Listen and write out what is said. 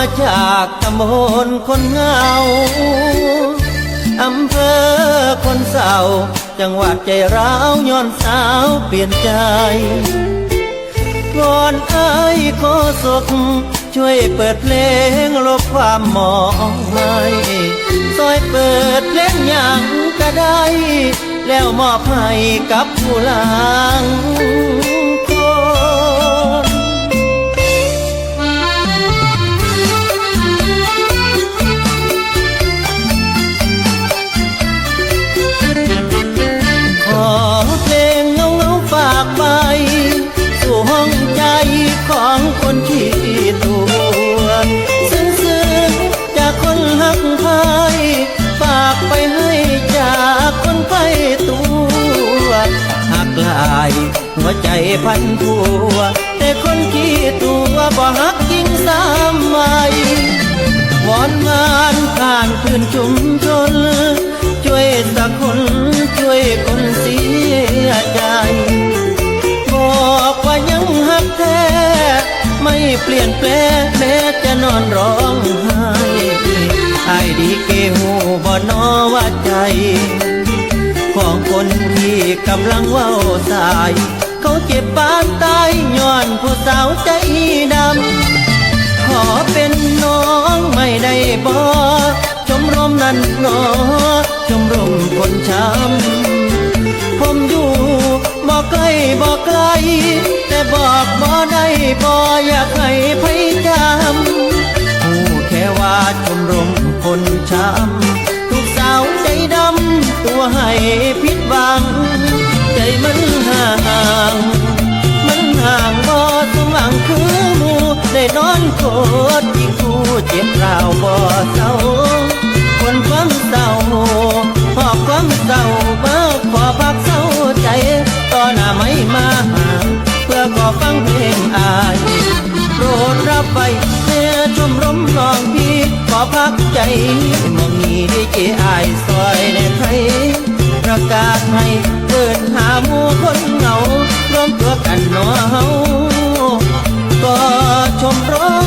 มาจากตำบลคนเงาอำเภอคนเศร้า จังหวัดใจร้าวย้อนสาวเปลี่ยนใจ ก่อนไอ้ายขอศกช่วยเปิดเพลงลบความหมองให้ซอยเปิดเพลงอย่างก็ได้ แล้วมอบให้กับผู้หลัง ลาย หัวใจพันทัว แต่คนขี้ตัวบ่หักจริงสามไว้วอนงานผ่านคืนชุมชน ช่วยสักคนช่วยคนเสียใจ บอกว่ายังหักแท้ ไม่เปลี่ยนแปลงแม้จะนอนร้องไห้ไอ้ดีเกหูบ่นอว่าใจ คนที่กำลังเว้าสาย เขาเจ็บปานตายย้อนผู้สาวใจดำ ขอเป็นน้องไม่ได้บอชมรมนั้นหนอชมรมคนช้ำ ผมอยู่บ่ใกล้บ่ไกล แต่บอกบ่ได้บ่อยากให้ไผจำผู้แค่ว่าชมรมคนช้ำ ให้ผิดหวัง ใจมันห่าง มันห่างบ่สมหวังคือมูได้นอนโคตรยิ่งคู่เจ็บราวบ่เศร้าคนความเศร้าหอความเศร้ามาขอพักเศร้าใจต่อหน้าไม่มาหา เพื่อขอฟังเพลงอาย โปรดรับไป อพักใจมองมีดีเจอายซอยในไทยประกาศให้เดิดหาหมู่คนเงาร่วมตัวกันหนอเฮาก็ชมร้อ